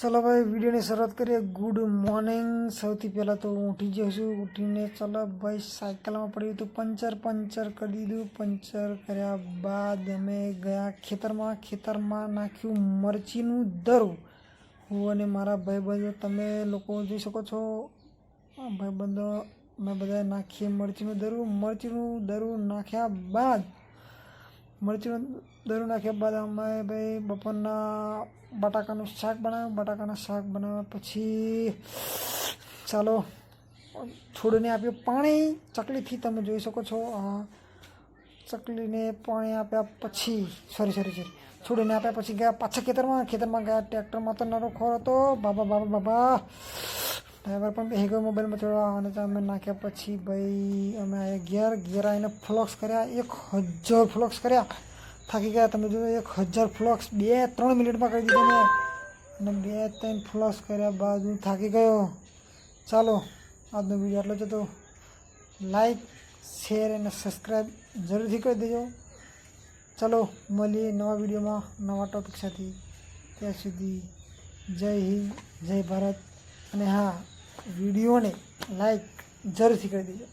ચાલો ભાઈ વિડીયોની શરૂઆત કરીએ. ગુડ મોર્નિંગ સૌથી પહેલાં તો હું ઉઠી ગયો છું. ઉઠીને ચાલો ભાઈ સાયકલમાં પડ્યું હતું. પંચર પંચર કરી દીધું. પંચર કર્યા બાદ અમે ગયા ખેતરમાં. ખેતરમાં નાખ્યું મરચીનું દરું. હું અને મારા ભાઈબંધો, તમે લોકો જોઈ શકો છો. ભાઈબંધો, અમે બધા નાખીએ મરચીનું દરું. મરચીનું દરું નાખ્યા બાદ મરચીનું દરું નાખ્યા બાદ અમે ભાઈ બપોરના બટાકાનું શાક બનાવ્યું. બટાકાના શાક બનાવ્યા પછી ચાલો છોડને આપ્યું પાણી. ચકલીથી તમે જોઈ શકો છો ચકલીને પાણી આપ્યા પછી સોરી સોરી સોરી છોડીને આપ્યા પછી ગયા પાછા ખેતરમાં. ખેતરમાં ગયા, ટ્રેક્ટરમાં તો નરો ખોર હતો. બાબા બાબા બાબા. ડ્રાઈવર પણ બેસી મોબાઈલમાં ચડવા અને અમે નાખ્યા પછી ભાઈ, અમે ઘેર ઘેર આવીને ફ્લોક્સ કર્યા, એક હજાર ફ્લોક્સ કર્યા. થાકી ગયા, તમે જોયું એક હજાર ફ્લોક્સ બે, ત્રણ મિનિટમાં કરી દીધા મેં. અને બે, ત્રણ ફ્લોક્સ કર્યા બાદ હું થાકી ગયો. ચાલો, આજનો વીડિયો આટલો જતો લાઈક શેર અને સબસ્ક્રાઈબ જરૂરથી કરી દેજો. ચાલો, મળીએ નવા વિડીયોમાં નવા ટોપિક સાથે. ત્યાં સુધી જય હિન્દ, જય ભારત. અને હા વિડીયોને લાઈક જરૂરથી કરી દેજો.